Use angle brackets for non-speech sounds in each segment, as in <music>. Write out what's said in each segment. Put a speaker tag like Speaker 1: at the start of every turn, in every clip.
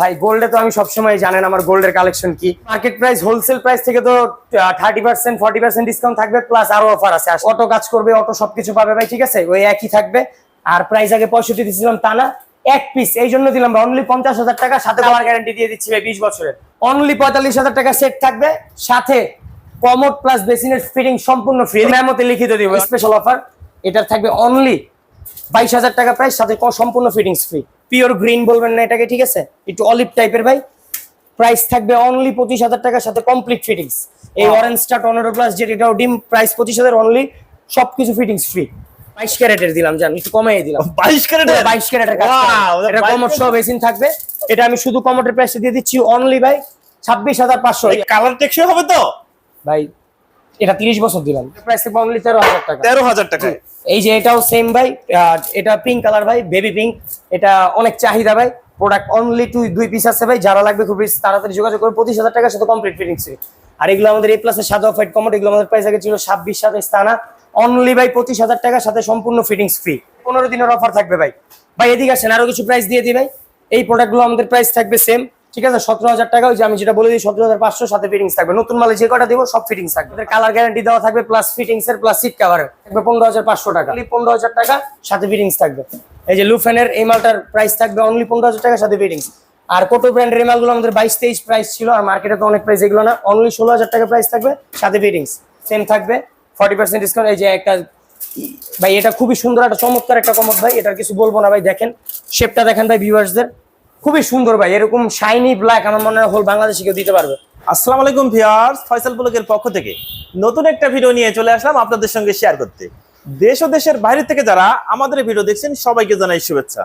Speaker 1: ভাই গোল্ডে তো আমি সবসময় জানেন আমার গোল্ডের কালেকশন কি। মার্কেট প্রাইস হোলসেল প্রাইস থেকে তো thirty percent forty percent discount থাকবে প্লাস আরও অফার আছে। অটো কাজ করবে অটো সবকিছু পাবে ভাই ঠিক আছে? ওই একই থাকবে। আর প্রাইস আগে পঁয়ষট্টি দিচ্ছিলাম তা না এক পিস এই জন্য দিলাম অনলি পঞ্চাশ হাজার টাকা সাথে আমার গ্যারান্টি দিয়ে দিচ্ছি ভাই বিশ বছরের। অনলি পঁয়তাল্লিশ হাজার টাকা সেট থাকবে সাথে কমোড প্লাস বেসিনের ফিটিং সম্পূর্ণ ফ্রি মেমোতে লিখিত দিব। স্পেশাল অফার এটার থাকবে অনলি বাইশ হাজার টাকা প্রাইস সাথে সম্পূর্ণ ফিটিংস ফ্রি পিওর গ্রিন বলবেন না এটাকে ঠিক আছে? একটু অলিভ টাইপের ভাই। প্রাইস থাকবে অনলি পঁচিশ হাজার টাকার সাথে কমপ্লিট ফিটিংস এই অরেঞ্জটা টর্নেডো প্লাস যেটা এটাও ডিম প্রাইস পঁচিশ হাজার অনলি সবকিছু ফিটিংস ফ্রি বাইশ ক্যারেটের দিলাম জান একটু কমাই দিলাম।
Speaker 2: বাইশ <laughs> ক্যারেট
Speaker 1: বাইশ ক্যারেটের করা। এটা
Speaker 2: 22
Speaker 1: কমোড সহ বেসিন থাকবে। এটা আমি শুধু কমোডের প্রাইসে দিয়ে দিচ্ছি অনলি ভাই ছাব্বিশ হাজার পাঁচশো।
Speaker 2: কালার টেকসই হবে তো?
Speaker 1: ভাই এটা তিরিশ বছর দিলাম। প্রাইস অনলি তেরো হাজার টাকা।
Speaker 2: তেরো হাজার টাকায়।
Speaker 1: এই যে এটাও সেম ভাই এটা পিঙ্ক কালার ভাই বেবি পিঙ্ক এটা অনেক চাহিদা ভাই। প্রোডাক্ট অনলি টু দুই পিস আছে ভাই। যারা লাগবে খুব তাড়াতাড়ি যোগাযোগ করে পঁচিশ হাজার টাকার সাথে কমপ্লিট ফিটিংস আর এগুলো আমাদের এ প্লাসের সাদা ফাইট কমোড এগুলো আমাদের প্রাইস আগে ছিল ছাব্বিশ সাথে স্থানা অনলি ভাই পঁচিশ হাজার টাকার সাথে সম্পূর্ণ ফিটিংস ফ্রি পনেরো দিনের অফার থাকবে ভাই। ভাই, এদিকে আসেন, আরও কিছু প্রাইস দিয়ে দিই ভাই। এই প্রোডাক্টগুলো আমাদের প্রাইস থাকবে সেম ঠিক আছে, সতেরো হাজার টাকা ওই যে আমি যেটা বলে দিই, সতেরো হাজার পাঁচশো সাথে ফিটিংস থাকবে। নতুন মালে যে কটা দিব, সব ফিটিংস থাকবে। কালার গ্যারান্টি দেওয়া থাকবে প্লাস ফিটিংস এর প্লাস সিট কাভার থাকবে পনেরো হাজার পাঁচশো টাকা। পনেরো হাজার টাকা, সাথে ফিটিংস থাকবে। এই যে লুফেনের এই মালটার প্রাইস থাকবে অনলি পনেরো হাজার টাকা, সাথে ফিটিংস আর কোটো ব্র্যান্ডের মালগুলো আমাদের বাইশ তেইশ প্রাইস ছিল, আর মার্কেটে তো অনেক প্রাইস এগুলো না। অনলি ষোলো হাজার টাকা প্রাইস থাকবে, সাথে ফিটিংস সেম থাকবে ফর্টি পার্সেন্ট ডিসকাউন্ট এই যে একটা, ভাই, এটা খুবই সুন্দর, একটা চমৎকার একটা কমত ভাই, এটার কিছু বলব না, ভাই, দেখেন। শেপটা দেখেন, ভাই ভিউয়ার্সদের খুবই সুন্দর ভাই, এরকম শাইনি ব্ল্যাক আমার মনে হয় হোল বাংলাদেশে কেউ দিতে পারবে।
Speaker 2: আসসালামু আলাইকুম ভিউয়ার্স, ফয়সাল ব্লগের পক্ষ থেকে নতুন একটা ভিডিও নিয়ে চলে আসলাম আপনাদের সঙ্গে শেয়ার করতে। দেশ ও দেশের বাইরে থেকে যারা আমাদের ভিডিও দেখছেন, সবাইকে জানাই শুভেচ্ছা।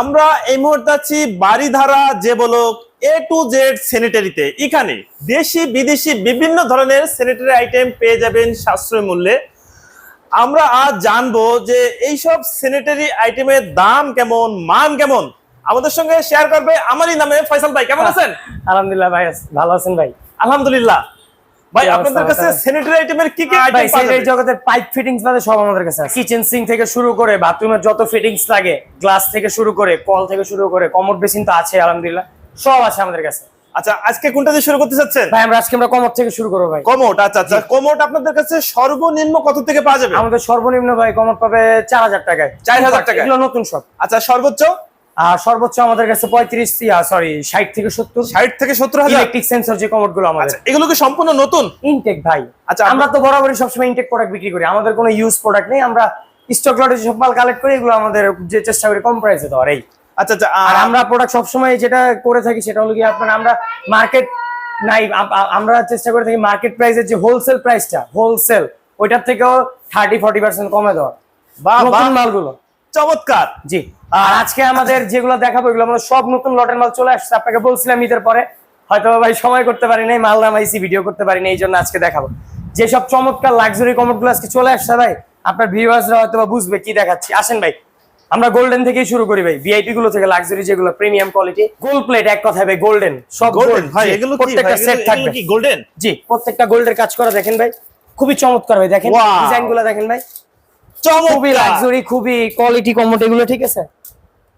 Speaker 2: আমরা এই মুহূর্তে আছি বাড়িধারা যে বলক এ টু জেড স্যানিটারিতে এখানে দেশি, বিদেশি বিভিন্ন ধরনের স্যানিটারি আইটেম পেয়ে যাবেন সাশ্রয় মূল্যে। আমরা আজ জানব যে এইসব স্যানিটারি আইটেমের দাম কেমন, মান কেমন? আমাদের সঙ্গে শেয়ার করবে আমারই নামে ফয়সাল ভাই। কেমন আছেন?
Speaker 1: আলহামদুলিল্লাহ ভাই ভালো আছেন ভাই।
Speaker 2: আলহামদুলিল্লাহ। ভাই আপনাদের কাছে স্যানিটারি আইটেমের কি কি
Speaker 1: ভাই? জগতের পাইপ ফিটিংস বাদে সব আমাদের কাছে আছে। কিচেন সিং থেকে শুরু করে বাথরুমের যত ফিটিংস লাগে গ্লাস থেকে শুরু করে কল থেকে শুরু করে কমোড বেসিন তো আছে আলহামদুলিল্লাহ। সব আছে আমাদের কাছে।
Speaker 2: আচ্ছা আজকে কোনটা দিয়ে শুরু করতে চাচ্ছেন?
Speaker 1: ভাই আমরা আজকে আমরা কমোড থেকে শুরু করব ভাই।
Speaker 2: কমোট আচ্ছা আচ্ছা। কমোট আপনাদের কাছে সর্বনিম্ন কত থেকে পাওয়া যাবে?
Speaker 1: আমাদের সর্বনিম্ন ভাই কমোড পাবে চার হাজার টাকায়।
Speaker 2: 4,000 টাকায়?
Speaker 1: এগুলো নতুন সব।
Speaker 2: আচ্ছা সর্বোচ্চ?
Speaker 1: সর্বোচ্চ আমাদের কাছে পঁয়ত্রিশ সরি ষাট থেকে সত্তর।
Speaker 2: ষাট থেকে সত্তর
Speaker 1: ইলেকট্রিক সেন্সর যে কমোডগুলো আমাদের।
Speaker 2: আচ্ছা এগুলো কি সম্পূর্ণ নতুন?
Speaker 1: ইনটেক ভাই।
Speaker 2: আচ্ছা,
Speaker 1: আমরা তো বরাবরই সবসময় ইনটেক প্রোডাক্ট বিক্রি করি। আমাদের কোনো ইউজ প্রোডাক্ট নেই। আমরা স্টক লটে সব মাল কালেক্ট করি এগুলো আমাদের যে চেষ্টা করি কম প্রাইসে দেওয়ার এই।
Speaker 2: আচ্ছা আচ্ছা
Speaker 1: আর আমরা প্রোডাক্ট সবসময় যেটা করে থাকি সেটা হলো কি আপনার আমরা মার্কেট নাই আম- আম- আমরা চেষ্টা করে থাকি মার্কেট প্রাইসের যে হোলসেল প্রাইসটা হোলসেল ওইটার থেকেও থার্টি ফর্টি পার্সেন্ট কমে দেওয়ার।
Speaker 2: বাহ বাহ।
Speaker 1: মালগুলো।
Speaker 2: চমৎকার।
Speaker 1: জি। আর আজকে আমাদের যেগুলো দেখাবো এগুলো আমাদের সব নতুন লটের মাল চলে আসছে। আপনাকে বলছিলাম ঈদের পরে। হয়তো ভাই সময় করতে পারি নাই মাল নামাইছি ভিডিও করতে পারি নাই এই জন্য আজকে দেখাবো। যেসব চমৎকার লাক্সারি কমোডগুলো আজকে চলে আসছে ভাই আপনার ভিউয়ার্সরা হয়তো বুঝবে কি দেখাচ্ছি। আসেন ভাই আমরা গোল্ডেন থেকেই শুরু করি ভাই। ভিআইপি গুলো থেকে লাক্সারি যেগুলো প্রিমিয়াম কোয়ালিটি গোল্ড প্লেট এক কথায় ভাই গোল্ডেন সব
Speaker 2: গোল্ডেন ভাই এগুলো
Speaker 1: প্রত্যেকটা সেট থাকবে।
Speaker 2: কি গোল্ডেন
Speaker 1: জি প্রত্যেকটা গোল্ডের কাজ করা দেখেন ভাই খুবই চমৎকার ভাই। দেখেন! ডিজাইনগুলো দেখেন ভাই। খুবই লাক্সারি খুবই কোয়ালিটি কমোড এগুলো ঠিক আছে?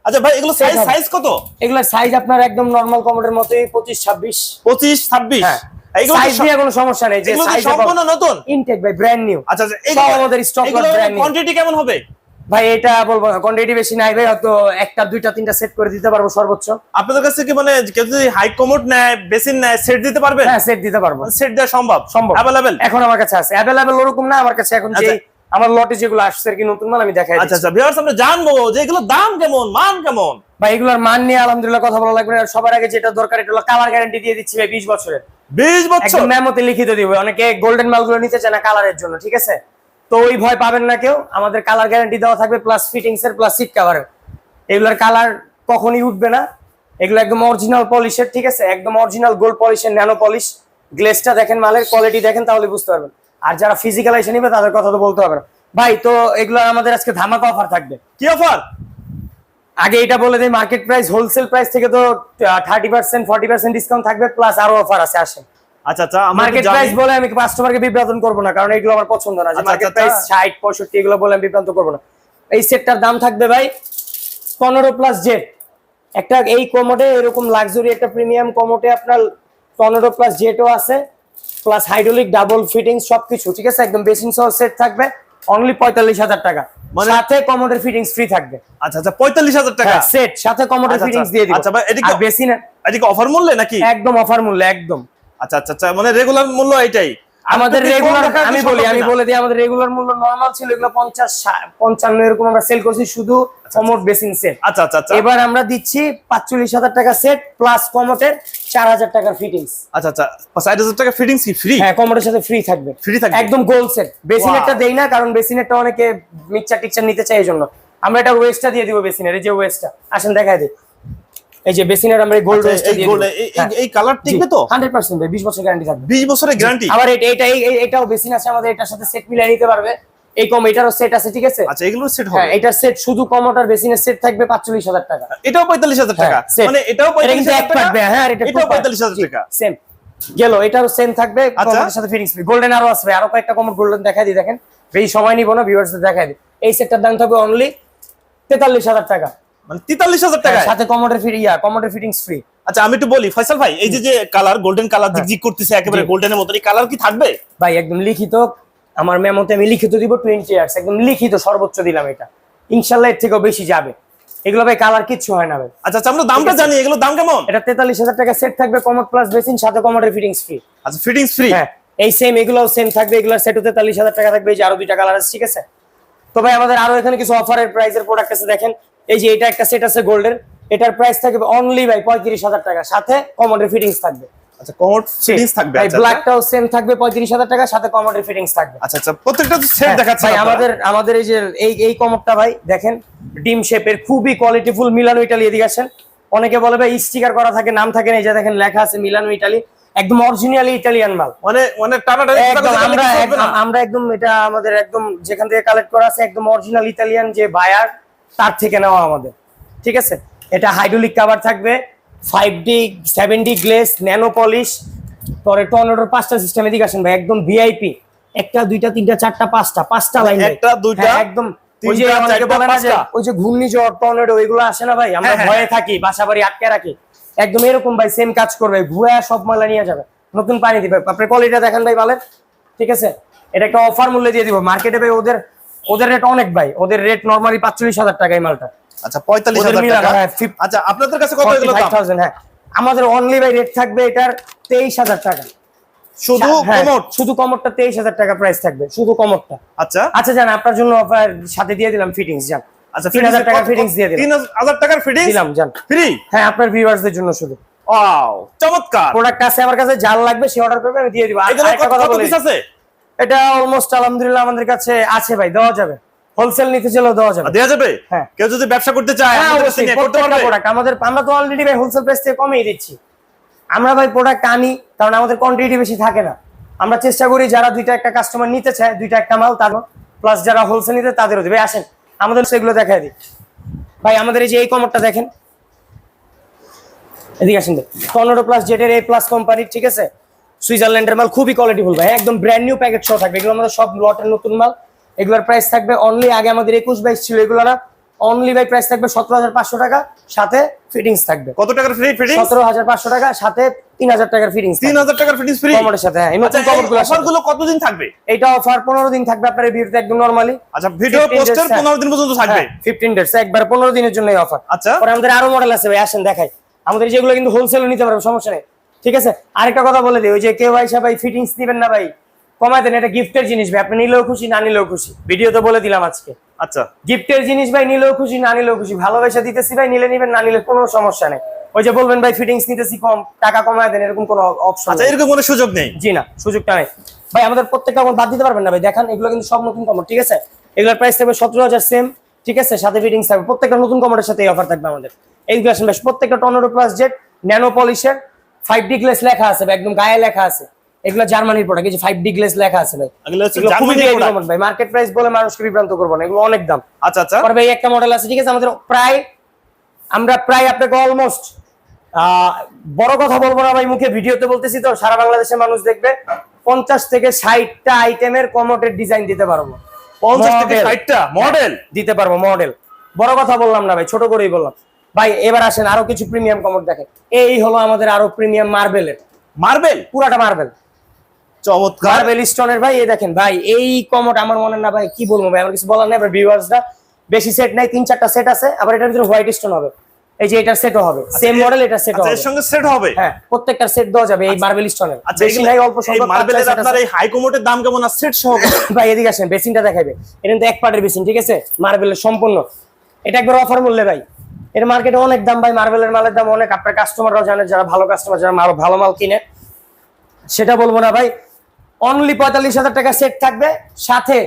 Speaker 2: আচ্ছা ভাই এগুলো সাইজ সাইজ কত?
Speaker 1: এগুলোর সাইজ আপনার একদম নরমাল কমোডের মতোই পঁচিশ ছাব্বিশ।
Speaker 2: পঁচিশ ছাব্বিশ?
Speaker 1: হ্যাঁ।
Speaker 2: এগুলো
Speaker 1: সাইজ
Speaker 2: সব-
Speaker 1: কোনো সমস্যা নেই যে সাইজ
Speaker 2: সম্পূর্ণ নতুন?
Speaker 1: ইনটেক ভাই ব্র্যান্ড নিউ
Speaker 2: আচ্ছা আচ্ছা
Speaker 1: আমাদের stock lot brand
Speaker 2: কোয়ান্টিটি কেমন হবে?
Speaker 1: ভাই এটা বলব না কোয়ান্টিটি বেশি নাই ভাই হয়তো একটা দুইটা তিনটা সেট করে দিতে পারব সর্বোচ্চ।
Speaker 2: আপনাদের কাছে কি মানে কেউ যদি হাই কমোড নেয় বেসিন নেয় সেট দিতে পারবেন?
Speaker 1: হ্যাঁ সেট দিতে পারব।
Speaker 2: সেট দেওয়া সম্ভব?
Speaker 1: সম্ভব।
Speaker 2: অ্যাভেলেবেল
Speaker 1: এখন আমার কাছে আছে। অ্যাভেলেবেল ওরকম না আমার কাছে এখন যে
Speaker 2: আচ্ছা।
Speaker 1: আমার লটে যেগুলো আসছে আর কি নতুন মাল আমি দেখাই
Speaker 2: আচ্ছা আচ্ছা ভিউয়ার্স আমরা জানব যে এগুলো দাম কেমন মান কেমন?
Speaker 1: ভাই এগুলোর মান নিয়ে আলহামদুলিল্লাহ কথা বলা লাগবে আর সবার আগে যেটা দরকার এটা হলো কালার গ্যারান্টি দিয়ে দিচ্ছি ভাই বিশ বছরের।
Speaker 2: বিশ বছর?
Speaker 1: একদম মেমোতে লিখিত দিব। অনেকে গোল্ডেন মালগুলো নিতে চায় না কালারের জন্য ঠিক আছে? তো ওই ভয় পাবেন না কেউ। আমাদের কালার গ্যারান্টি দেওয়া থাকবে প্লাস ফিটিংস এর প্লাস সিট কভার এগুলোর কালার কখনই উঠবে না। এগুলো একদম অরিজিনাল পলিশের ঠিক আছে? একদম অরিজিনাল গোল্ড পলিশের ন্যানো পলিশ গ্লেসটা দেখেন মালের কোয়ালিটি দেখেন তাহলে বুঝতে পারবেন। আর যারা ফিজিক্যাল এসে নিবে তাদের কথা তো বলতে হবে না। ভাই তো এগুলো আমাদের আজকে ধামাকা অফার থাকবে।
Speaker 2: কি অফার
Speaker 1: আগে এটা বলে দিই মার্কেট প্রাইস হোলসেল প্রাইস থেকে তো thirty percent forty percent discount থাকবে প্লাস আরও অফার আছে আসেন
Speaker 2: আচ্ছা আচ্ছা
Speaker 1: মার্কেট প্রাইস বলে আমি কাস্টমারকে বিভ্রান্তন করব না কারণ এগুলো আমার পছন্দ না। যে মার্কেট প্রাইস ষাট পঁয়ষট্টি এগুলো বলে আমি বিভ্রান্ত করব না। এই সেটটার দাম থাকবে ভাই পনেরো প্লাস জেড একটা এই কমোডে এরকম লাক্সারি একটা প্রিমিয়াম কমোডে আপনার টর্নেডো প্লাস জেটও আছে প্লাস হাইড্রোলিক ডাবল ফিটিং সবকিছু ঠিক আছে? একদম বেসিন সহ সেট থাকবে। অনলি পঁয়তাল্লিশ হাজার টাকা।
Speaker 2: মানে-
Speaker 1: সাথে কমোডের ফিটিংস ফ্রি থাকবে।
Speaker 2: আচ্ছা আচ্ছা পঁয়তাল্লিশ হাজার টাকা?
Speaker 1: সেট সাথে কমোডের
Speaker 2: আচ্ছা,
Speaker 1: ফিটিংস
Speaker 2: আচ্ছা।
Speaker 1: দিয়ে দিই
Speaker 2: আচ্ছা, এটা কি-
Speaker 1: আর বেসিনের
Speaker 2: আজকে অফার মূল্যে নাকি?
Speaker 1: একদম অফার মূল্য একদম।
Speaker 2: আচ্ছা আচ্ছা আচ্ছা মানে রেগুলার মূল্য এটাই
Speaker 1: আমাদের রেগুলার আমি বলি আমি বলে দিই আমাদের রেগুলার মূল্য নরমাল ছিল এগুলো পঞ্চাশ ষাট, পঞ্চান্ন এরকম আমরা সেল করছি শুধু কমোড সেট
Speaker 2: আচ্ছা আচ্ছা আচ্ছা।
Speaker 1: এবার আমরা দিচ্ছি পাঁচচল্লিশ হাজার টাকা সেট প্লাস কমোটের চার হাজার টাকার ফিটিংস
Speaker 2: আচ্ছা আচ্ছা টাকা ফিটিংস কি ফ্রি
Speaker 1: হ্যাঁ কমোটের সাথে ফ্রি থাকবে।
Speaker 2: Free থাকবে?
Speaker 1: একদম গোল সেট. দেই না কারণ বেসিনেরটা অনেকে মিক্সচার টিকচার নিতে চাই এই জন্য আমরা এটা ওয়েস্টটা দিয়ে দিব বেসিনের এই যে ওয়েস্টটা আসেন দেখাই দিই। এই যে বেসিনের আমরা গোল্ড
Speaker 2: আচ্ছা, এই এই- এই- এই কালার টিকবে তো?
Speaker 1: হান্ড্রেড পার্সেন্ট বিশ বছর গ্যারান্টি থাকবে।
Speaker 2: বিশ বছরের গ্যারান্টি
Speaker 1: আবার এটা এটা এই- এই- এটাও বেসিন আছে আমাদের এটার সাথে সেট মিলিয়ে নিতে পারবে। এই কম এটারও সেট আছে ঠিক আছে?
Speaker 2: আচ্ছা এগুলো সেট হবে।
Speaker 1: হ্যাঁ এটার সেট শুধু কমোটার বেসিনের সেট থাকবে পাঁচচল্লিশ হাজার টাকা।
Speaker 2: এটাও পঁয়তাল্লিশ হাজার টাকা।
Speaker 1: হ্যাঁ,
Speaker 2: মানে এটাও
Speaker 1: এটা
Speaker 2: পঁয়তাল্লিশ
Speaker 1: কিন্তু
Speaker 2: হাজার
Speaker 1: এক
Speaker 2: টাকা?
Speaker 1: থাকবে হ্যাঁ আর এটা
Speaker 2: এটাও পঁয়তাল্লিশ হাজার টাকা।
Speaker 1: সেম গেল এটারও সেম থাকবে
Speaker 2: আচ্ছা।
Speaker 1: কমোটের সাথে ফিটিংস ফ্রি গোল্ডেন আরও আসবে আরও কয়েকটা কমোট গোল্ডেন দেখাই দিই দেখেন। বেশি সময় নিব না ভিউয়ার্সদের দেখাই দিই। এই সেটটার দাম থাকবে অনলি তেতাল্লিশ হাজার টাকা।
Speaker 2: মানে তেতাল্লিশ হাজার টাকা
Speaker 1: হ্যাঁ, সাথে কমোটের ফ্রি ইয়া কমোটের ফিটিংস ফ্রি
Speaker 2: আচ্ছা আমি একটু বলি ফয়সাল ভাই এই যে যে কালার গোল্ডেন কালার জিগজিগ করতেছে একেবারে গোল্ডেনের মতো এই কালার কি থাকবে?
Speaker 1: ভাই একদম লিখিত আমার মেমোতে আমি লিখিত দিব টোয়েন্টি ইয়ার্স একদম লিখিত সর্বোচ্চ দিলাম এটা। ইনশাল্লাহ এর থেকেও বেশি যাবে। এগুলো ভাই কালার কিচ্ছু হয় না ভাই।
Speaker 2: আচ্ছা আচ্ছা আমরা দামটা জানি এগুলো দাম কেমন?
Speaker 1: এটা তেতাল্লিশ হাজার টাকা সেট থাকবে কমোড প্লাস বেসিন সাথে কমোডের ফিটিংস ফ্রি
Speaker 2: আচ্ছা ফিটিংস ফ্রি
Speaker 1: হ্যাঁ এই সেম এগুলোও সেম থাকবে এগুলোর সেটও টাকা থাকবে এই যে আরও দুইটা কালার আছে ঠিক আছে? তো ভাই আমাদের আরও এখানে কিছু অফারের প্রাইসের প্রোডাক্ট আছে দেখেন। এই যে এটা একটা সেট আছে গোল্ডের এটার প্রাইস থাকবে অনলি ভাই পঁয়ত্রিশ হাজার টাকা। সাথে কমোডের ফিটিংস থাকবে।
Speaker 2: আচ্ছা কমোড ফিটিংস থাকবে
Speaker 1: ভাই
Speaker 2: আচ্ছা, আচ্ছা।
Speaker 1: ব্ল্যাকটাও সেম থাকবে পঁয়ত্রিশ হাজার টাকা সাথে কমোডের ফিটিংস থাকবে।
Speaker 2: আচ্ছা আচ্ছা প্রত্যেকটা সেট
Speaker 1: হ্যাঁ, ভাই আমাদের আমাদের এই যে এই এই কমরটা ভাই দেখেন ডিম শেপের খুবই কোয়ালিটিফুল মিলানো ইটালি এদিকে আসেন। অনেকে বলে ভাই স্টিকার করা থাকে নাম থাকে না এই যে দেখেন লেখা আছে মিলানো ইটালি একদম অরিজিনালি ইটালিয়ান মাল।
Speaker 2: মানে মানে
Speaker 1: আমরা একদম- আমরা একদম এটা আমাদের একদম যেখান থেকে কালেক্ট করা আছে একদম অরিজিনাল ইতালিয়ান যে বায়ার তার থেকে নেওয়া আমাদের। ঠিক আছে? এটা হাইড্রোলিক কাভার থাকবে five D seven D glaze nano polish পরে টর্নেডোর পাঁচটা সিস্টেম এদিকে আসেন ভাই একদম ভিআইপি একটা দুইটা তিনটা চারটা পাঁচটা পাঁচটা লাইন
Speaker 2: একটা, দুইটা,
Speaker 1: একদম। ওই যে অনেকে বলে না যে ওই যে ঘূর্ণিঝড় টর্নেডো এগুলো আসে না ভাই আমরা
Speaker 2: হ্যাঁ, হ্যাঁ,
Speaker 1: ভয়ে থাকি বাসা বাড়ি আটকে রাখি। একদম এরকম ভাই সেম কাজ করবে ঘুরে সব ময়লা নিয়ে যাবে। নতুন পানি দিবে। আপনার কোয়ালিটিটা দেখেন ভাই ভালো। ঠিক আছে? এটা একটা অফার মূল্যে দিয়ে দিব। মার্কেটে ভাই ওদের ওদের রেট অনেক ভাই। ওদের রেট নরমালি পাঁচচল্লিশ হাজার টাকা এই মালটা।
Speaker 2: আচ্ছা পঁয়তাল্লিশ হাজার টাকা?
Speaker 1: হ্যাঁ,
Speaker 2: আচ্ছা আপনাদের কাছে কত এগুলো
Speaker 1: হ্যাঁ। আমাদের অনলি ভাই রেট থাকবে এটার তেইশ হাজার টাকা।
Speaker 2: শুধু
Speaker 1: হ্যাঁ, শুধু কমরটা তেইশ হাজার টাকা প্রাইস থাকবে শুধু কমরটা
Speaker 2: আচ্ছা।
Speaker 1: আচ্ছা জান আপনার জন্য অফার সাথে দিয়ে দিলাম ফিটিংস জান।
Speaker 2: আচ্ছা
Speaker 1: তিন হাজার টাকার ফিটিংস দিয়ে দিলাম।
Speaker 2: তিন হাজার টাকার ফিটিংস
Speaker 1: দিলাম জান।
Speaker 2: ফ্রি
Speaker 1: হ্যাঁ আপনার ভিউয়ার্সদের জন্য শুধু।
Speaker 2: ওয়াও চমৎকার!
Speaker 1: প্রোডাক্ট আছে আমার কাছে যার লাগবে সে অর্ডার করবে আমি দিয়ে দিব। আর কথা বলি।
Speaker 2: আছে?
Speaker 1: এটা অলমোস্ট আলহামদুলিল্লাহ আমাদের কাছে আছে ভাই দেওয়া যাবে। হোলসেল নিতে চাইলেও দেওয়া যাবে।
Speaker 2: দেওয়া যাবে?
Speaker 1: হ্যাঁ।
Speaker 2: কেউ যদি ব্যবসা করতে চায়
Speaker 1: হ্যাঁ,
Speaker 2: করতে পারবে।
Speaker 1: আমাদের আমরা তো অলরেডি ভাই হোলসেল প্রাইস থেকে কমিয়ে দিচ্ছি। আমরা ভাই প্রোডাক্ট আনি কারণ আমাদের কোয়ান্টিটি বেশি থাকে না। আমরা চেষ্টা করি যারা দুইটা একটা কাস্টমার নিতে চায় দুইটা একটা মাল তার প্লাস যারা হোলসেল নিতে তাদেরও দেবে। আসেন আমাদের সেগুলো দেখাই দিই। ভাই আমাদের এই যে এই কমরটা দেখেন। এদিকে আসেন টর্নেডো প্লাস জেটের এ প্লাস কোম্পানির ঠিক আছে? সুইজারল্যান্ডের মাল খুবই কোয়ালিটিফুল ভাই একদম ব্র্যান্ড নিউ প্যাকেট সহ থাকবে। এগুলো আমাদের সব লটের নতুন মাল। এগুলোর প্রাইস থাকবে অনলি আগে আমাদের একুশ বাইশ ছিল এগুলো না অনলি বাই প্রাইস থাকবে সতেরো হাজার পাঁচশো টাকা সাথে ফিটিংস থাকবে।
Speaker 2: কত টাকার ফ্রি ফিটিংস
Speaker 1: সতেরো হাজার পাঁচশো টাকা সাথে তিন হাজার টাকার ফিটিংস
Speaker 2: তিন হাজার টাকার ফিটিংস ফ্রি
Speaker 1: কমরের সাথে হ্যাঁ এই
Speaker 2: আচ্ছা
Speaker 1: নতুন কমরগুলো
Speaker 2: অফার কতদিন থাকবে?
Speaker 1: এটা অফার পনেরো দিন থাকবে আপনার এই ভিডিওতে একদম নর্মালি
Speaker 2: আচ্ছা ভিডিও
Speaker 1: 15 days,
Speaker 2: পোস্টার
Speaker 1: হ্যাঁ।
Speaker 2: পনেরো দিন পর্যন্ত থাকবে।
Speaker 1: ফিফটিন ডেজ একবার পনেরো দিনের জন্য অফার
Speaker 2: আচ্ছা।
Speaker 1: পরে আমাদের আরও মডেল আছে ভাই আসেন দেখাই। আমাদের যেগুলো কিন্তু হোলসেল নিতে পারবে সমস্যা নেই। ঠিক আছে? আরেকটা কথা বলে দিই ওই যে কেউ আইসা ভাই ফিটিংস দিবেন না ভাই কমাই দেন এটা গিফটের জিনিস ভাই আপনি নিলেও খুশি না নিলেও খুশি। ভিডিওতে বলে দিলাম আজকে।
Speaker 2: আচ্ছা।
Speaker 1: গিফটের জিনিস ভাই নিলেও খুশি না নিলেও খুশি ভালোবাসা দিতেছি ভাই নিলে নিবেন না নিলে কোনো সমস্যা নেই। ওই যে বলবেন ভাই ফিটিংস নিতেছি কম টাকা কমায় দেন এরকম কোনো অপশন
Speaker 2: আচ্ছা এরকম কোনো সুযোগ নেই?
Speaker 1: জি না সুযোগটা নেই। ভাই আমাদের প্রত্যেকটা কমর বাদ দিতে পারবেন না ভাই? দেখান এগুলো কিন্তু সব নতুন কমর ঠিক আছে? এগুলোর প্রাইস থাকবে সতেরো হাজার সেম ঠিক আছে? সাথে ফিটিংস থাকবে। প্রত্যেকটা নতুন কমরের সাথে এই অফার থাকবে আমাদের। এইগুলো আসেন বেশ প্রত্যেকটা টর্নেডো প্লাস জেট ন্যানো পলিশের ফাইভ ডি গ্লেস লেখা আছে ভাই একদম গায়ে লেখা আছে। এগুলো জার্মানির প্রোডাক্ট এই যে ফাইভ ডি গ্লেস লেখা আছে ভাই। ভাই মার্কেট প্রাইস বলে মানুষকে বিভ্রান্ত করব না এগুলো অনেক দাম।
Speaker 2: আচ্ছা আচ্ছা।
Speaker 1: পরে ভাই একটা মডেল আছে ঠিক আছে আমাদের প্রায় আমরা প্রায় আপনাকে অলমোস্ট বড় কথা বলব না ভাই মুখে ভিডিওতে বলতেছি তো সারা বাংলাদেশের মানুষ দেখবে পঞ্চাশ থেকে ষাটটা আইটেমের কমোটের ডিজাইন দিতে পারব।
Speaker 2: পঞ্চাশ থেকে ষাটটা? মডেল
Speaker 1: দিতে পারব মডেল বড় কথা বললাম না ভাই ছোট করেই বললাম। ভাই এবার আসেন আরও কিছু প্রিমিয়াম কমোড দেখেন। এই হলো আমাদের আরও প্রিমিয়াম মার্বেলের
Speaker 2: মার্বেল
Speaker 1: পুরাটা মার্বেল
Speaker 2: চমৎকার।
Speaker 1: মার্বেল স্টোনের ভাই এই দেখেন ভাই এই কমোড আমার মনে না ভাই কি বলব ভাই আমার কিছু বলার নেই এবার ভিউয়ার্সরা বেশি সেট নাই তিন চারটা সেট আছে আবার এটার ভিতরে হোয়াইট স্টোন হবে। এই যে এটার সেটও হবে সেম মডেল এটার সেটও
Speaker 2: আচ্ছা
Speaker 1: হবে।
Speaker 2: এর সঙ্গে সেট হবে?
Speaker 1: হ্যাঁ প্রত্যেকটার সেট দেওয়া যাবে এই মার্বেল স্টোনের
Speaker 2: আচ্ছা
Speaker 1: বেশি নাই অল্প সংখ্যক
Speaker 2: মার্বেলের আপনার এই হাই কমোটের দাম কেমন? আর সেট সহ <laughs>
Speaker 1: ভাই এদিকে আসেন বেসিনটা দেখাবে এটা কিন্তু এক পার্টের বেসিন ঠিক আছে? মার্বেলের সম্পূর্ণ। এটা একবার অফার মূল্যে ভাই। এর মার্কেটে অনেক দাম ভাই মার্বেলের মালের দাম অনেক। আপনার কাস্টমাররাও জানে যারা ভালো কাস্টমার যারা ভালো মাল কিনে। সেটা বলব না ভাই অনলি পঁয়তাল্লিশ হাজার টাকা সেট থাকবে। সাথে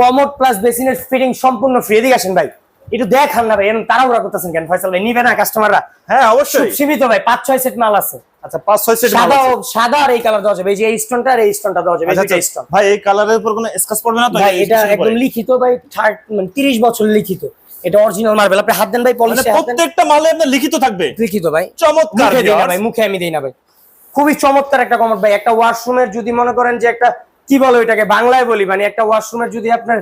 Speaker 1: কমোড প্লাস বেসিনের ফিটিং সম্পূর্ণ ফ্রি এদিকে আসেন ভাই একটু দেখান না ভাই এরকম তাড়াহুড়া করতেছেন কেন? ফয়সাল ভাই নিবে না কাস্টমাররা
Speaker 2: হ্যাঁ অবশ্যই।
Speaker 1: সীমিত ভাই পাঁচ ছয় সেট মাল আছে।
Speaker 2: আচ্ছা পাঁচ ছয় সেট
Speaker 1: সাদা সাদা আর এই কালার দেওয়া যাবে এই যে এই স্টোনটা আর এই স্টোনটা দেওয়া যাবে এই স্টোন
Speaker 2: ভাই এই কালারের উপর কোনো স্কাচ পড়বে না তো?
Speaker 1: ভাই এটা একদম লিখিত ভাই থার্ড মানে তিরিশ বছর লিখিত। এটা অরিজিনাল মার্বেল আপনি হাত দেন ভাই
Speaker 2: মানে
Speaker 1: পলিশে
Speaker 2: প্রত্যেকটা মালে আপনার লিখিত থাকবে।
Speaker 1: লিখিত ভাই।
Speaker 2: চমৎকার
Speaker 1: মুখে দিই না ভাই মুখে আমি দিই না ভাই। খুবই চমৎকার একটা কমোড ভাই। একটা ওয়াশরুমের যদি মনে করেন যে একটা কি বলে বাংলায় বলি মানে একটা ওয়াশরুমের যদি আপনার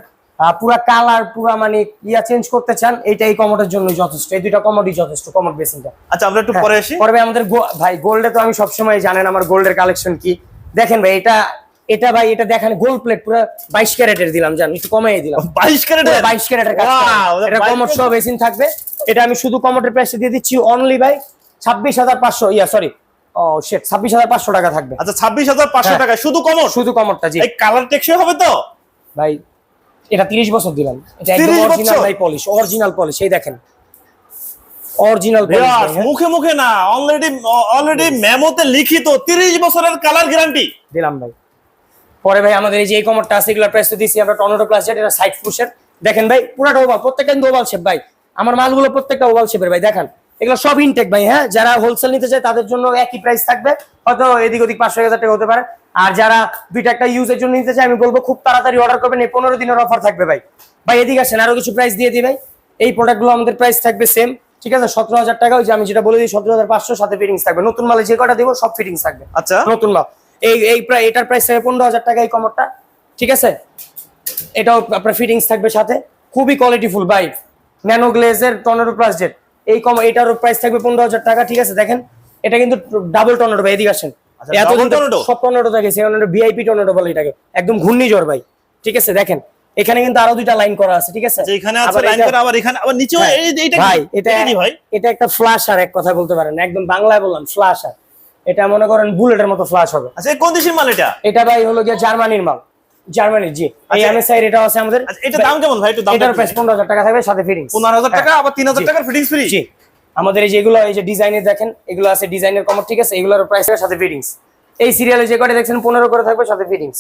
Speaker 1: পুরা কালার পুরা মানে ইয়া চেঞ্জ করতে চান এইটা এই কমোডের জন্য যথেষ্ট। এই দুইটা কমোডই যথেষ্ট কমোড বেসিনটা
Speaker 2: আচ্ছা আমরা একটু পরে আসি।
Speaker 1: পরে আমাদের ভাই গোল্ডে তো আমি সবসময় জানেন আমার গোল্ডের কালেকশন কি। দেখেন ভাই এটা এটা ভাই এটা দেখেন গোল্ড প্লেট পুরো বাইশ ক্যারেটের দিলাম জান একটু কমাই দিলাম।
Speaker 2: বাইশ ক্যারেট
Speaker 1: বাইশ ক্যারেটের কাজ। এটা
Speaker 2: 22
Speaker 1: কমোড সহ বেসিন থাকবে। এটা আমি শুধু কমোডের প্রাইসে দিয়ে দিচ্ছি অনলি ভাই ছাব্বিশ হাজার পাঁচশো ইয়া সরি ও শেট টাকা থাকবে।
Speaker 2: আচ্ছা
Speaker 1: হ্যাঁ।
Speaker 2: টাকা শুধু কমর
Speaker 1: শুধু কমোডটা জি।
Speaker 2: এই কালার টেকসই হবে তো?
Speaker 1: ভাই এটা তিরিশ বছর দিলাম। এটা একদম অরিজিনাল ভাই পলিশ অরিজিনাল পলিশ এই দেখেন। অরিজিনাল
Speaker 2: মুখে মুখে না অলরেডি অলরেডি মেমোতে লিখিত তিরিশ বছরের কালার গ্যারান্টি
Speaker 1: দিলাম ভাই। পরে ভাই আমাদের এই যে এই কমরটা আছে এগুলোর প্রাইস তো দিচ্ছি আমরা টর্নেডো প্লাস এটা সাইড পুশের দেখেন ভাই পুরাটা ওভাল প্রত্যেকটা কিন্তু ওভাল শেপ ভাই। আমার মালগুলো প্রত্যেকটা ওভাল শেপের ভাই দেখেন। এগুলো সব ইনটেক ভাই হ্যাঁ? যারা হোলসেল নিতে চায় তাদের জন্য একই প্রাইস থাকবে। হয়তো এদিক ওদিক পাঁচশো হাজার টাকা হতে পারে। আর যারা দুইটা একটা ইউজের জন্য নিতে চায় আমি বলব খুব তাড়াতাড়ি অর্ডার করবেন এই পনেরো দিনের অফার থাকবে ভাই। ভাই এদিকে আসেন আরও কিছু প্রাইস দিয়ে দিই ভাই। এই প্রোডাক্টগুলো আমাদের প্রাইস থাকবে সেম ঠিক আছে? সতেরো হাজার টাকা ওই যে আমি যেটা বলে দিই সতেরো হাজার পাঁচশো সাথে ফিটিংস থাকবে। নতুন মালে যে কটা দেবো সব ফিটিংস থাকবে।
Speaker 2: আচ্ছা।
Speaker 1: নতুন মাল। এই এই প্রায় এটার প্রাইস থাকবে পনেরো হাজার টাকা এই কমরটা ঠিক আছে? এটাও আপনার ফিটিংস থাকবে সাথে। খুবই কোয়ালিটিফুল বাই ন্যানো গ্লেজের টর্নেডো প্লাস জেট এই কম এটারও প্রাইস থাকবে পনেরো হাজার টাকা ঠিক আছে? দেখেন এটা কিন্তু ডাবল টর্নেডো ভাই এদিকে আসেন।
Speaker 2: আচ্ছা,
Speaker 1: এতদিন সব টর্নেডো থাকে ভিআইপি টর্নেডো বলে এটাকে। একদম ঘূর্ণিঝড় ভাই। ঠিক আছে দেখেন। এখানে কিন্তু আরও দুইটা লাইন করা আছে ঠিক আছে?
Speaker 2: এখানে আছে
Speaker 1: আবার
Speaker 2: লাইন
Speaker 1: এটা-
Speaker 2: আবার এখানে আবার নিচেও
Speaker 1: হ্যাঁ,
Speaker 2: এইটা
Speaker 1: ভাই এটা এটা একটা ফ্ল্যাশ আর এক কথা বলতে পারেন। একদম বাংলায় বললাম ফ্ল্যাশ আর এটা মনে করেন বুলেটের মতো ফ্ল্যাশ হবে।
Speaker 2: আচ্ছা এই কোন দেশের মাল এটা?
Speaker 1: এটা ভাই হলো গিয়ে জার্মানির মাল। জার্মানির জি। এই
Speaker 2: আচ্ছা।
Speaker 1: এমএসআই এটাও আছে আমাদের।
Speaker 2: আচ্ছা এটা দাম কেমন ভাই? একটু দাম
Speaker 1: এটার প্রাইস পনেরো হাজার টাকা থাকবে সাথে ফিটিংস
Speaker 2: পনেরো হাজার টাকা আবার তিন হাজার
Speaker 1: জি।
Speaker 2: টাকার ফিটিংস ফ্রি
Speaker 1: জি। আমাদের এই যেগুলো এই যে ডিজাইনের দেখেন এগুলো আছে ডিজাইনের কমর ঠিক আছে? এগুলোর প্রাইস সাথে ফিটিংস এই সিরিয়ালে যে কটা দেখছেন পনেরো করে থাকবে সাথে ফিটিংস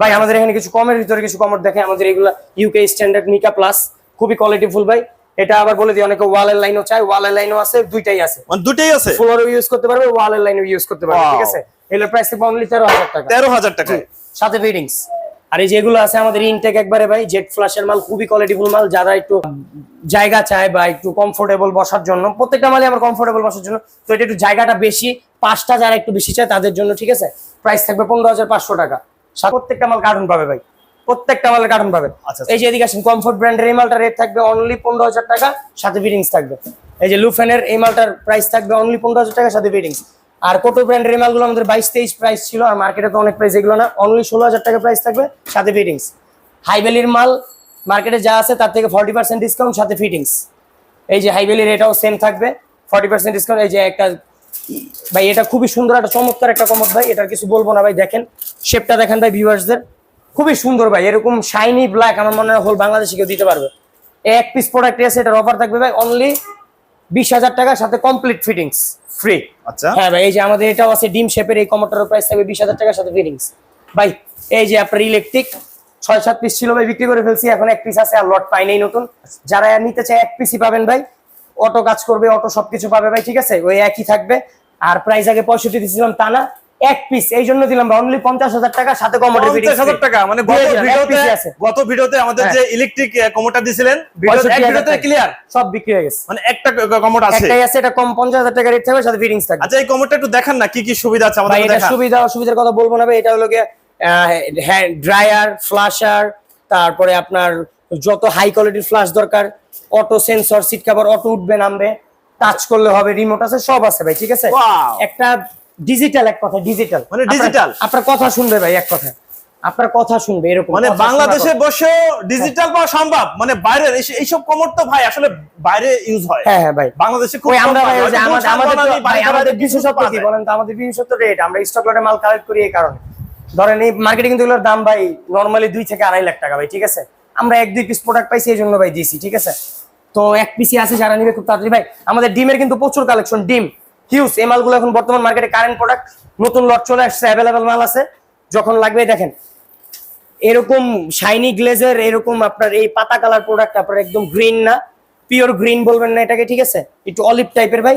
Speaker 1: ভাই আমাদের এখানে কিছু কমের ভিতরে কিছু কমর দেখে আমাদের এগুলো ইউকে স্ট্যান্ডার্ড মিকা প্লাস খুবই কোয়ালিটিফুল ভাই। এটা আবার বলে দিই অনেকে ওয়ালের লাইনও চায় ওয়ালের লাইনও আছে দুইটাই আছে।
Speaker 2: মানে দুটেই আছে?
Speaker 1: ফ্লোরও ইউজ করতে পারবে ওয়ালের লাইনও ইউজ করতে পারবে ঠিক আছে? এগুলোর প্রাইস অনলি তেরো হাজার টাকা।
Speaker 2: তেরো হাজার টাকা।
Speaker 1: সাথে ফিটিংস আর এই যেগুলো আছে আমাদের ইনটেক একবারে ভাই জেট ফ্ল্যাশের মাল খুবই কোয়ালিটিফুল মাল যারা একটু জায়গা চায় বা একটু কমফোর্টেবল বসার জন্য প্রত্যেকটা মালই আমার কমফোর্টেবল বসার জন্য তো এটা একটু জায়গাটা বেশি পাঁচটা যারা একটু বেশি চায় তাদের জন্য ঠিক আছে? প্রাইস থাকবে পনেরো হাজার পাঁচশো টাকা। প্রত্যেকটা মাল কার্টুন পাবে ভাই। প্রত্যেকটা মালের কার্টুন পাবে
Speaker 2: আচ্ছা,
Speaker 1: এই যে এদিকে আসেন কমফোর্ট ব্র্যান্ডের এই মালটার রেট থাকবে অনলি পনেরো হাজার টাকা সাথে ফিটিংস থাকবে। এই যে লুফেনের এই মালটার প্রাইস থাকবে অনলি পনেরো হাজার টাকা সাথে ফিটিংস আর কোটো ব্র্যান্ডের এই মালগুলো আমাদের বাইশ তেইশ প্রাইস ছিল আর মার্কেটে তো অনেক প্রাইস এগুলো না অনলি ষোলো হাজার টাকা প্রাইস থাকবে সাথে ফিটিংস হাইভ্যালির মাল মার্কেটে যা আছে তার থেকে ফর্টি পার্সেন্ট ডিসকাউন্ট সাথে ফিটিংস এই যে হাইভ্যালির এটাও সেম থাকবে ফর্টি পার্সেন্ট ডিসকাউন্ট এই যে একটা ভাই এটা খুবই সুন্দর একটা চমৎকার একটা কমত ভাই এটার কিছু বলব না ভাই দেখেন। শেপটা দেখেন ভাই ভিউয়ার্সদের খুবই সুন্দর ভাই এরকম শাইনি ব্ল্যাক আমার মনে হয় হোল বাংলাদেশে কেউ দিতে পারবে। এক পিস প্রোডাক্ট আছে এটার অফার থাকবে ভাই অনলি বিশ হাজার টাকার সাথে কমপ্লিট ফিটিংস ফ্রি
Speaker 2: আচ্ছা।
Speaker 1: হ্যাঁ ভাই এই যে আমাদের এটাও আছে ডিম শেপের এই কমোটার প্রাইস থাকবে বিশ হাজার টাকার সাথে ফিটিংস ভাই এই যে আপনার ইলেকট্রিক ছয় সাত পিস ছিল ভাই বিক্রি করে ফেলছি এখন এক পিস আছে আর লট পাই নেই নতুন। যারা নিতে চায় এক পিসই পাবেন ভাই অটো কাজ করবে অটো সবকিছু পাবে ভাই ঠিক আছে? ওই একই থাকবে। আর প্রাইস আগে পঁয়ষট্টি দিয়েছিলাম তা না এক পিস এই জন্য দিলাম অনলি পঞ্চাশ হাজার টাকা সাথে কমোডের
Speaker 2: পঞ্চাশ হাজার টাকা মানে গত ভিডিওতে
Speaker 1: আছে।
Speaker 2: গত ভিডিওতে আমাদের
Speaker 1: হ্যাঁ।
Speaker 2: যে ইলেকট্রিক কমোটা দিছিলেন ভিডিওতে
Speaker 1: 65
Speaker 2: এক
Speaker 1: হাজার
Speaker 2: ভিডিওতে
Speaker 1: টাকা।
Speaker 2: ক্লিয়ার
Speaker 1: সব বিক্রি হয়ে গেছে।
Speaker 2: মানে একটা কমোট আছে।
Speaker 1: একটাই আছে এটা কম পঞ্চাশ হাজার টাকা রেট থাকবে সাথে ফিটিংস থাকবে।
Speaker 2: আচ্ছা এই কমোটটা একটু দেখান না কি কি সুবিধা আছে আমাদের
Speaker 1: এটা সুবিধা অসুবিধার কথা বলব না ভাই এটা হলো গিয়ে ড্রায়ার ফ্লাশার তারপরে আপনার যত হাই কোয়ালিটির ফ্লাশ দরকার auto sensor seat cover auto উঠবে নামবে টাচ করলে হবে রিমোট আছে সব আছে ভাই ঠিক আছে? একটা ডিজিটাল এক কথা ডিজিটাল
Speaker 2: মানে ডিজিটাল
Speaker 1: আপনার কথা শুনবে ভাই এক কথা আপনার কথা শুনবে এরকম
Speaker 2: মানে বাংলাদেশে বসে ডিজিটাল পাওয়া সম্ভব? মানে বাইরের এই- এইসব কমর তো ভাই আসলে বাইরে ইউজ হয়।
Speaker 1: হ্যাঁ হ্যাঁ ভাই।
Speaker 2: বাংলাদেশে খুব
Speaker 1: আমরা ভাই আমাদের আমাদের আমাদের বিশেষত্ব কি বলেন তো? আমাদের বিশেষত্ব রেট আমরা স্টক লটে মাল কালেক্ট করি এই কারণে। ধরেন এই মার্কেটে কিন্তু এগুলোর দাম ভাই নর্মালি দুই থেকে আড়াই লাখ টাকা ভাই ঠিক আছে? আমরা এক দুই পিস প্রোডাক্ট পাইছি এই জন্য ভাই দিয়েছি ঠিক আছে? তো এক পিসি আছে যারা নিবে খুব তাড়াতাড়ি। ভাই আমাদের ডিমের কিন্তু প্রচুর কালেকশন ডিম। হিউজ এই মালগুলো এখন বর্তমান মার্কেটে কারেন্ট প্রোডাক্ট নতুন লট চলে আসছে অ্যাভেলেবেল মাল আছে। যখন লাগবে দেখেন এরকম শাইনি গ্লেজের এরকম আপনার এই পাতা কালার প্রোডাক্ট আপনার একদম গ্রিন না পিওর গ্রিন বলবেন না এটাকে ঠিক আছে? একটু অলিভ টাইপের ভাই।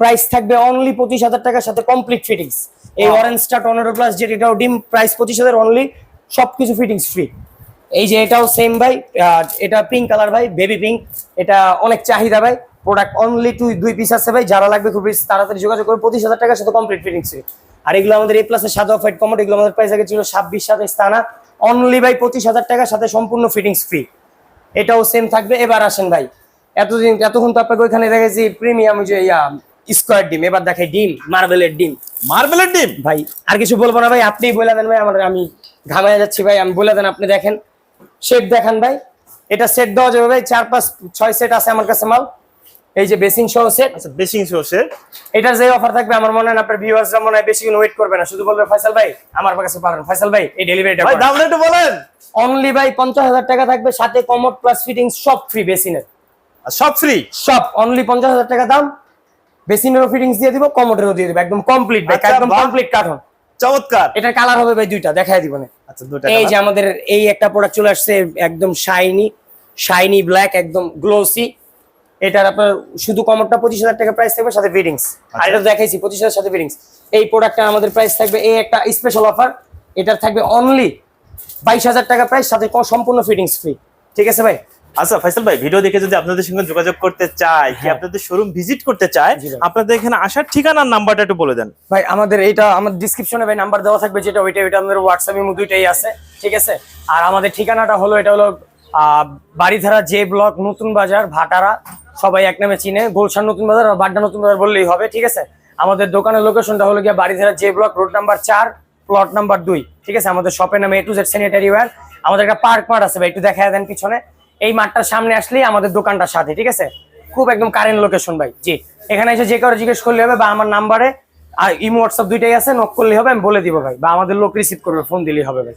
Speaker 1: প্রাইস থাকবে অনলি পঁচিশ হাজার টাকার সাথে কমপ্লিট ফিটিংস এই. অরেঞ্জটা টর্নেডো প্লাস যেটা এটাও ডিম প্রাইস পঁচিশ হাজার অনলি সবকিছু ফিটিংস ফ্রি এই যে এটাও সেম ভাই। এটা পিঙ্ক কালার ভাই বেবি পিঙ্ক এটা অনেক চাহিদা ভাই। প্রোডাক্ট অনলি টু দুই পিস আছে ভাই। যারা লাগবে খুব তাড়াতাড়ি যোগাযোগ করে পঁচিশ হাজার টাকার সাথে কমপ্লিট ফিটিংস ফ্রি আর এগুলো আমাদের এই প্লাসের সাদা ফাইট কমোড এগুলো আমাদের প্রাইস আগে ছিল ছাব্বিশ সাতাইশ তানা অনলি ভাই পঁচিশ হাজার টাকার সাথে সম্পূর্ণ ফিটিংস ফ্রি এটাও সেম থাকবে। এবার আসেন ভাই। এতদিন এতক্ষণ তো আপনাকে ওইখানে দেখেছি প্রিমিয়াম যে ইয়া স্কোয়ার ডিম। এবার দেখে ডিম মার্বেলের ডিম।
Speaker 2: মার্বেলের ডিম?
Speaker 1: ভাই আর কিছু বলব না ভাই। আপনিই বলে দেন ভাই আমার আমি ঘামায় যাচ্ছি ভাই। আমি বলে দেন আপনি দেখেন। সেট দেখান ভাই। এটা সেট দেওয়া যাবে ভাই। চার পাঁচ ছয় সেট আছে আমার কাছে মাল। এই যে বেসিং সহ সেট
Speaker 2: আচ্ছা বেসিং সোর্সের
Speaker 1: এটার যে অফার থাকবে আমার মনে হয় আপনার ভিউয়ার্সরা মনে হয় বেশি ওয়েট করবে না। শুধু বলবে ফয়সাল ভাই আমার কাছে পারেন ফয়সাল ভাই এই ডেলিভারিটা
Speaker 2: ভাই দামটা একটু বলেন।
Speaker 1: অনলি ভাই পঞ্চাশ হাজার টাকা থাকবে সাথে কমোড প্লাস ফিটিং সব ফ্রি বেসিনের।
Speaker 2: সব ফ্রি
Speaker 1: সব অনলি পঞ্চাশ হাজার টাকা দাম। বেসিনেরও ফিটিংস দিয়ে দিব কমোডেরও দিয়ে দিব। একদম কমপ্লিট ভাই
Speaker 2: আচ্ছা,
Speaker 1: একদম কমপ্লিট কার্টন
Speaker 2: চমৎকার।
Speaker 1: এটার কালার হবে ভাই দুইটা দেখাই দিব না।
Speaker 2: আচ্ছা দুটো
Speaker 1: এই যে আমাদের এই একটা প্রোডাক্ট চলে আসছে একদম শাইনি শাইনি ব্ল্যাক একদম গ্লোসি এটার আপনার শুধু কমরটা পঁচিশ হাজার টাকা প্রাইস থাকবে সাথে ফিটিংস আর এটা দেখাইছি পঁচিশ হাজার সাথে ফিটিংস এই প্রোডাক্টটা আমাদের প্রাইস থাকবে এই একটা স্পেশাল অফার এটার থাকবে অনলি বাইশ হাজার টাকা প্রাইস সাথে সম্পূর্ণ ফিটিংস ফ্রি ঠিক আছে ভাই?
Speaker 2: আচ্ছা ফাইসাল ভাই ভিডিও দেখে যদি আপনাদের সঙ্গে যোগাযোগ করতে চায় কি
Speaker 1: হ্যাঁ।
Speaker 2: আপনাদের শোরুম ভিজিট করতে চায় আপনাদের এখানে আসার ঠিকানার নাম্বারটা একটু বলে দেন।
Speaker 1: ভাই আমাদের এইটা আমার ডিসক্রিপশনে ভাই নাম্বার দেওয়া থাকবে যেটা ওইটা ওইটা আমাদের হোয়াটসঅ্যাপে দুইটাই আছে ঠিক আছে? আর আমাদের ঠিকানাটা হলো এটা হলো বাড়িধারা জে ব্লক নতুন বাজার ভাটারা সবাই এক নামে চিনে। গোলশান নতুন বাজার আর বাড্ডা নতুন বাজার বললেই হবে, ঠিক আছে? আমাদের দোকানের লোকেশনটা হলো গিয়ে Baridhara J block road number চার প্লট নাম্বার দুই, ঠিক আছে? আমাদের শপের নামে A to Z sanitary ware আমাদের একটা পার্ক মাঠ আছে ভাই, একটু দেখা দেন পিছনে। এই মাঠটার সামনে আসলেই আমাদের দোকানটার সাথে, ঠিক আছে? খুব একদম কারেন্ট লোকেশন ভাই, জি। এখানে এসে যে কারও জিজ্ঞেস করলে হবে বা আমার নাম্বারে আর ইমো হোয়াটসঅ্যাপ দুইটাই আছে নক করলে হবে, আমি বলে দিব ভাই, বা আমাদের লোক রিসিভ করবে ফোন দিলেই হবে ভাই।